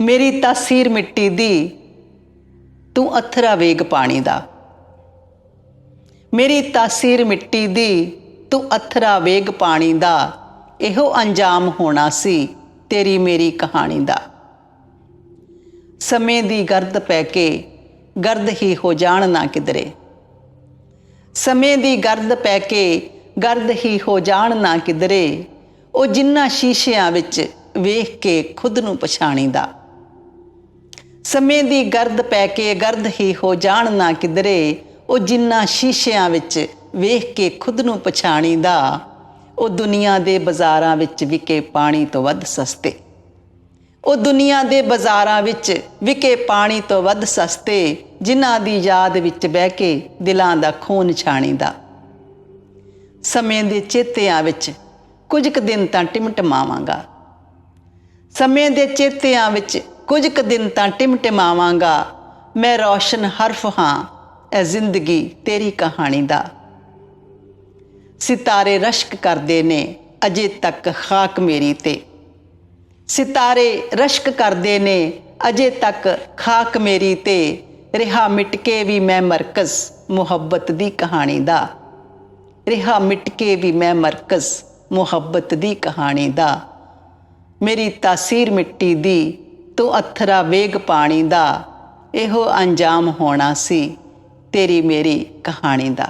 ਮੇਰੀ ਤਾਸੀਰ ਮਿੱਟੀ ਦੀ, ਤੂੰ ਅਥਰਾ ਵੇਗ ਪਾਣੀ ਦਾ। ਮੇਰੀ ਤਾਸੀਰ ਮਿੱਟੀ ਦੀ, ਤੂੰ ਅਥਰਾ ਵੇਗ ਪਾਣੀ ਦਾ। ਇਹੋ ਅੰਜਾਮ ਹੋਣਾ ਸੀ, ਤੇਰੀ ਮੇਰੀ ਕਹਾਣੀ ਦਾ। ਸਮੇਂ ਦੀ ਗਰਦ ਪੈ ਕੇ, ਗਰਦ ਹੀ ਹੋ ਜਾਣ ਨਾ ਕਿਧਰੇ। ਸਮੇਂ ਦੀ ਗਰਦ ਪੈ ਕੇ, ਗਰਦ ਹੀ ਹੋ ਜਾਣ ਨਾ ਕਿਧਰੇ। ਉਹ ਜਿੰਨਾ ਸ਼ੀਸ਼ਿਆਂ ਵਿੱਚ ਵੇਖ ਕੇ ਖੁਦ ਨੂੰ ਪਛਾਣੀਦਾ। ਸਮੇਂ ਦੀ ਗਰਦ ਪੈ ਕੇ ਗਰਦ ਹੀ ਹੋ ਜਾਣ ਨਾ ਕਿਧਰੇ, ਉਹ ਜਿੰਨਾ ਸ਼ੀਸ਼ਿਆਂ ਵਿੱਚ ਵੇਖ ਕੇ ਖੁਦ ਨੂੰ ਪਛਾਣੀਦਾ, ਉਹ ਦੁਨੀਆ ਦੇ ਬਾਜ਼ਾਰਾਂ ਵਿੱਚ ਵਿਕੇ ਪਾਣੀ ਤੋਂ ਵੱਧ ਸਸਤੇ। ਉਹ ਦੁਨੀਆ ਦੇ ਬਾਜ਼ਾਰਾਂ ਵਿੱਚ ਵਿਕੇ ਪਾਣੀ ਤੋਂ ਵੱਧ ਸਸਤੇ, ਜਿਨ੍ਹਾਂ ਦੀ ਯਾਦ ਵਿੱਚ ਬਹਿ ਕੇ ਦਿਲਾਂ ਦਾ ਖੂਨ ਛਾਣੀਦਾ। ਸਮੇਂ ਦੇ ਚੇਤਿਆਂ ਵਿੱਚ ਕੁਝ ਕੁ ਦਿਨ ਤਾਂ ਟਿਮਟਮਾਵਾਂਗਾ। ਸਮੇਂ ਦੇ ਚੇਤਿਆਂ ਵਿੱਚ ਕੁਝ ਕੁ ਦਿਨ ਤਾਂ ਟਿਮਟਿਮਾਵਾਂਗਾ ਮੈਂ ਰੌਸ਼ਨ ਹਰਫ ਹਾਂ, ਇਹ ਜ਼ਿੰਦਗੀ ਤੇਰੀ ਕਹਾਣੀ ਦਾ। ਸਿਤਾਰੇ ਰਸ਼ਕ ਕਰਦੇ ਨੇ, ਅਜੇ ਤੱਕ ਖਾਕ ਮੇਰੀ ਤੇ। ਸਿਤਾਰੇ ਰਸ਼ਕ ਕਰਦੇ ਨੇ, ਅਜੇ ਤੱਕ ਖਾਕ ਮੇਰੀ ਤੇ। ਰਿਹਾ ਮਿਟ ਕੇ ਵੀ ਮੈਂ ਮਰਕਜ਼ ਮੁਹੱਬਤ ਦੀ ਕਹਾਣੀ ਦਾ। ਰਿਹਾ ਮਿਟ ਕੇ ਵੀ ਮੈਂ ਮਰਕਜ਼ ਮੁਹੱਬਤ ਦੀ ਕਹਾਣੀ ਦਾ। ਮੇਰੀ ਤਾਸੀਰ ਮਿੱਟੀ ਦੀ ਤੂੰ ਅਥਰਾ ਵੇਗ ਪਾਣੀ ਦਾ ਇਹੋ ਅੰਜਾਮ ਹੋਣਾ ਸੀ ਤੇਰੀ ਮੇਰੀ ਕਹਾਣੀ ਦਾ।